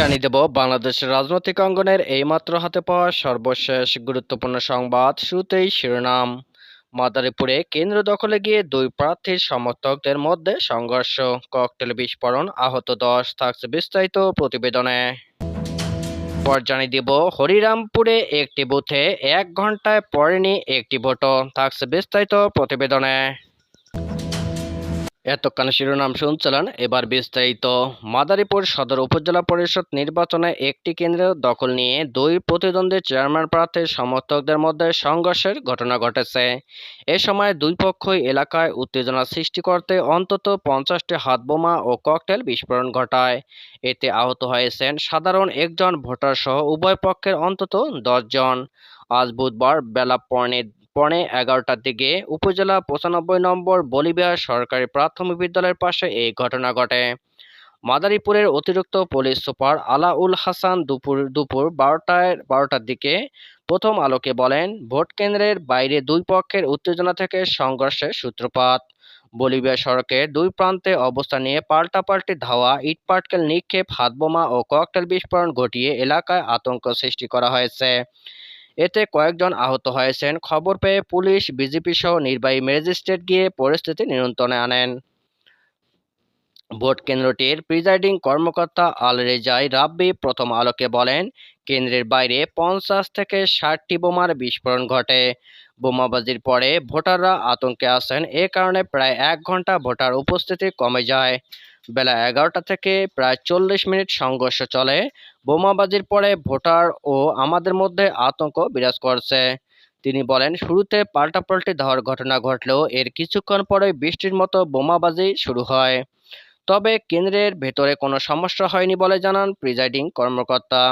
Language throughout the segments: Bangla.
জানিয়ে দেব, বাংলাদেশের রাজনৈতিক অঙ্গনের এইমাত্র হাতে পাওয়া সর্বশেষ গুরুত্বপূর্ণ সংবাদ শুরুতেই শিরোনাম। মাদারীপুরে কেন্দ্র দখলে গিয়ে দুই প্রার্থীর সমর্থকদের মধ্যে সংঘর্ষ। ককটেল বিস্ফোরণ, আহত দশ থাকছে বিস্তারিত প্রতিবেদনে। পর জানিয়ে দিব, হরিরামপুরে একটি বুথে এক ঘন্টায় পড়েনি একটি ভোটও, থাকছে বিস্তারিত প্রতিবেদনে। এতক্ষণ শিরোনাম শুনছিলেন। এবার বিস্তারিত। মাদারীপুর সদর উপজেলা পরিষদ নির্বাচনে একটি কেন্দ্র দখল নিয়ে দুই প্রতিদ্বন্দ্বী চেয়ারম্যান প্রার্থীর সমর্থকদের মধ্যে সংঘর্ষের ঘটনা ঘটেছে। এ সময় দুই পক্ষই এলাকায় উত্তেজনা সৃষ্টি করতে অন্তত পঞ্চাশটি হাতবোমা ও ককটেল বিস্ফোরণ ঘটায়। এতে আহত হয়েছেন সাধারণ একজন ভোটার সহ উভয় পক্ষের অন্তত দশজন। আজ বুধবার বেলা পৌনে পৌনে এগারোটার দিকে উপজেলা পঁচানব্বই নম্বর বলিবিহার সরকারি প্রাথমিক বিদ্যালয়ের পাশে এই ঘটনা ঘটে। মাদারীপুরের অতিরিক্ত পুলিশ সুপার আলাউল হাসান দুপুর দুপুর বারোটায়, বারোটার দিকে প্রথম আলোকে বলেন, ভোট কেন্দ্রের বাইরে দুই পক্ষের উত্তেজনা থেকে সংঘর্ষের সূত্রপাত। বলিভিয়া সড়কের দুই প্রান্তে অবস্থান নিয়ে পাল্টাপাল্টি ধাওয়া, ইটপাটকেল, নিক্ষেপ, হাতবোমা ও ককটেল বিস্ফোরণ ঘটিয়ে এলাকায় আতঙ্ক সৃষ্টি করা হয়েছে। এতে কয়েকজন আহত হয়েছেন। খবর পেয়ে পুলিশ বিজেপি সহ নির্বাহী ম্যাজিস্ট্রেট গিয়ে পরিস্থিতি নিয়ন্ত্রণে আনেন। ভোট কেন্দ্রটির প্রিজাইডিং কর্মকর্তা আল রেজাই রাব্বি প্রথম আলোকে বলেন, কেন্দ্রের বাইরে পঞ্চাশ থেকে ষাটটি বোমার বিস্ফোরণ ঘটে। বোমাবাজির পরে ভোটাররা আতঙ্কে আসেন এ কারণে প্রায় এক ঘণ্টা ভোটার উপস্থিতি কমে যায়। বেলা এগারোটা থেকে প্রায় চল্লিশ মিনিট সংঘর্ষ চলে। বোমাবাজির পরে ভোটার ও আমাদের মধ্যে আতঙ্ক বিরাজ করছে। তিনি বলেন, শুরুতে পাল্টাপাল্টি ধাওয়ার ঘটনা ঘটলেও এর কিছুক্ষণ পরে বৃষ্টির মতো বোমাবাজি শুরু হয়। তবে কেন্দ্রের ভেতরে কোনো সমস্যা হয়নি বলে জানান প্রিজাইডিং কর্মকর্তা।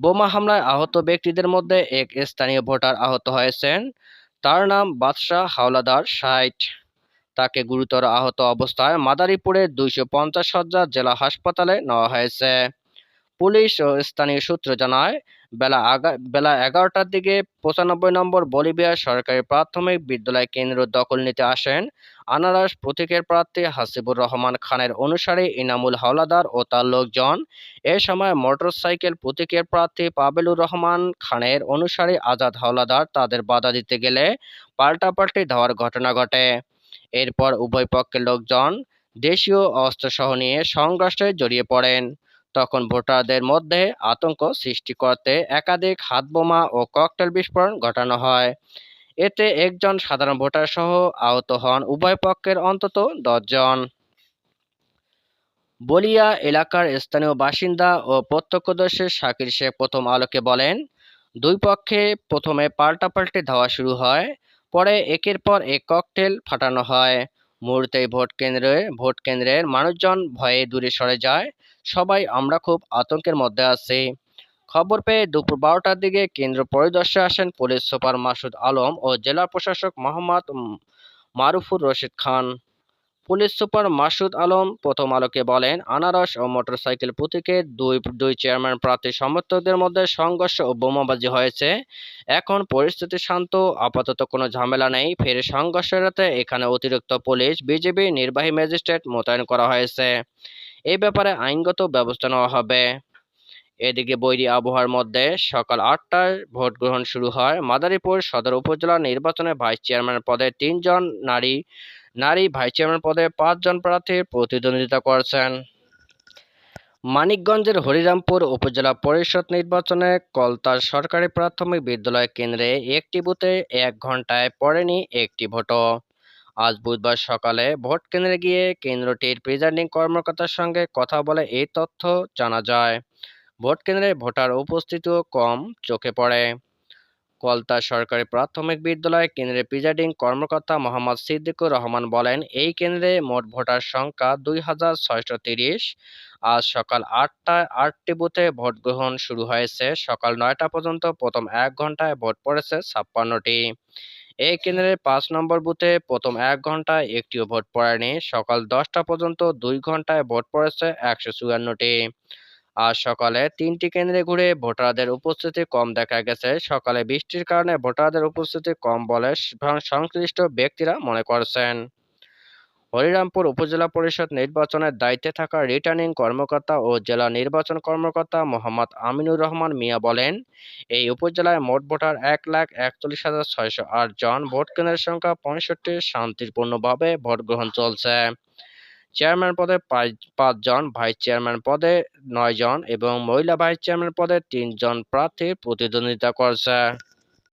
বোমা হামলায় আহত ব্যক্তিদের মধ্যে এক স্থানীয় ভোটার আহত হয়েছেন। তার নাম বাদশাহ হাওলাদার ষাট তাকে গুরুতর আহত অবস্থায় মাদারীপুরের দুইশো পঞ্চাশ সজ্জা জেলা হাসপাতালে নেওয়া হয়েছে। পুলিশ ও স্থানীয় সূত্র জানায়, বেলা বেলা এগারোটার দিকে পঁচানব্বই নম্বর বলিভিয়া সরকারি প্রাথমিক বিদ্যালয় কেন্দ্র দখল নিতে আসেন আনারস প্রতীকের প্রার্থী হাসিবুর রহমান খানের অনুসারী ইনামুল হাওলাদার ও তার লোকজন। এ সময় মোটরসাইকেল প্রতীকের প্রার্থী পাবেলুর রহমান খানের অনুসারী আজাদ হাওলাদার তাদের বাধা দিতে গেলে পাল্টাপাল্টি ধাওয়ার ঘটনা ঘটে। এরপর উভয় পক্ষের লোকজন দেশীয় অস্ত্রসহ নিয়ে সংঘর্ষে জড়িয়ে পড়েন। তখন ভোটারদের মধ্যে আতঙ্ক সৃষ্টি করতে একাধিক হাতবোমা ও ককটেল বিস্ফোরণ ঘটানো হয়। এতে একজন সাধারণ ভোটার সহ আহত হন উভয় পক্ষের অন্তত দশজন বলিয়া এলাকার স্থানীয় বাসিন্দা ও প্রত্যক্ষদর্শী শাকির শেখ প্রথম আলোকে বলেন, দুই পক্ষে প্রথমে পাল্টাপাল্টি ধাওয়া শুরু হয়, পরে একের পর এক ককটেল ফাটানো হয়। মুহূর্তেই ভোট কেন্দ্রে, ভোট কেন্দ্রের মানুষজন ভয়ে দূরে সরে যায়। সবাই আমরা খুব আতঙ্কের মধ্যে আছি। খবর পেয়ে দুপুর বারোটার দিকে কেন্দ্র পরিদর্শনে আসেন পুলিশ সুপার মাসুদ আলম ও জেলা প্রশাসক মোহাম্মদ মারুফুর রশিদ খান। পুলিশ সুপার মাসুদ আলম প্রথম আলোকে বলেন, আনারস ও মোটরসাইকেল প্রতীকের দুই দুই চেয়ারম্যান প্রার্থী সমর্থকদের মধ্যে সংঘর্ষ ও বোমাবাজি হয়েছে। এখন পরিস্থিতি শান্ত, আপাতত কোনো ঝামেলা নেই। ফের সংঘর্ষ এড়াতে এখানে অতিরিক্ত পুলিশ বিজেপি নির্বাহী ম্যাজিস্ট্রেট মোতায়েন করা হয়েছে। এই ব্যাপারে আইনগত ব্যবস্থা নেওয়া হবে। এদিকে বৈরী আবহাওয়ার মধ্যে সকাল আটটায় ভোট গ্রহণ শুরু হয়। মাদারীপুর সদর উপজেলা নির্বাচনে ভাইস চেয়ারম্যান পদে তিনজন নারী নারী ভাইস চেয়ারম্যান পদে পাঁচজন প্রার্থী প্রতিদ্বন্দ্বিতা করছেন। মানিকগঞ্জের হরিরামপুর উপজেলা পরিষদ নির্বাচনে কলতার সরকারি প্রাথমিক বিদ্যালয় কেন্দ্রে একটি বুথে এক ঘন্টায় পড়েনি একটি ভোটও। আজ বুধবার সকালে ভোট কেন্দ্রে গিয়ে কেন্দ্রটির প্রিজাইডিং কর্মকর্তার সঙ্গে কথা বলে এই তথ্য জানা যায়। ভোট কেন্দ্রে ভোটার উপস্থিতিও কম চোখে পড়ে। কলতা সরকারি প্রাথমিক বিদ্যালয় কেন্দ্রের প্রিজাইডিং কর্মকর্তা মোহাম্মদ সিদ্দিকুর রহমান বলেন, এই কেন্দ্রে মোট ভোটার সংখ্যা দুই হাজার ছয়শো তিরিশ। আজ সকাল আটটায় আটটি বুথে ভোট গ্রহণ শুরু হয়েছে। সকাল নয়টা পর্যন্ত প্রথম এক ঘন্টায় ভোট পড়েছে ছাপ্পান্নটি। এই কেন্দ্রের পাঁচ নম্বর বুথে প্রথম এক ঘন্টায় একটিও ভোট পড়েনি। সকাল দশটা পর্যন্ত দুই ঘন্টায় ভোট পড়েছে একশো চুয়ান্নটি। আজ সকালে তিনটি কেন্দ্রে ঘুরে ভোটারদের উপস্থিতি কম দেখা গেছে। সকালে বৃষ্টির কারণে ভোটারদের উপস্থিতি কম বলে সংশ্লিষ্ট ব্যক্তিরা মনে করছেন। হরিরামপুর উপজেলা পরিষদ নির্বাচনের দায়িত্বে থাকা রিটার্নিং কর্মকর্তা ও জেলা নির্বাচন কর্মকর্তা মোহাম্মদ আমিনুর রহমান মিয়া বলেন, এই উপজেলায় মোট ভোটার এক লাখ একচল্লিশ হাজার ছয়শো আট জন, ভোট কেন্দ্রের সংখ্যা পঁয়ষট্টি, শান্তিপূর্ণভাবে ভোট গ্রহণ চলছে। চেয়ারম্যান পদে পাঁচ- পাঁচজন ভাইস চেয়ারম্যান পদে নয় জন এবং মহিলা ভাইস চেয়ারম্যান পদে তিনজন প্রার্থী প্রতিদ্বন্দ্বিতা করছে।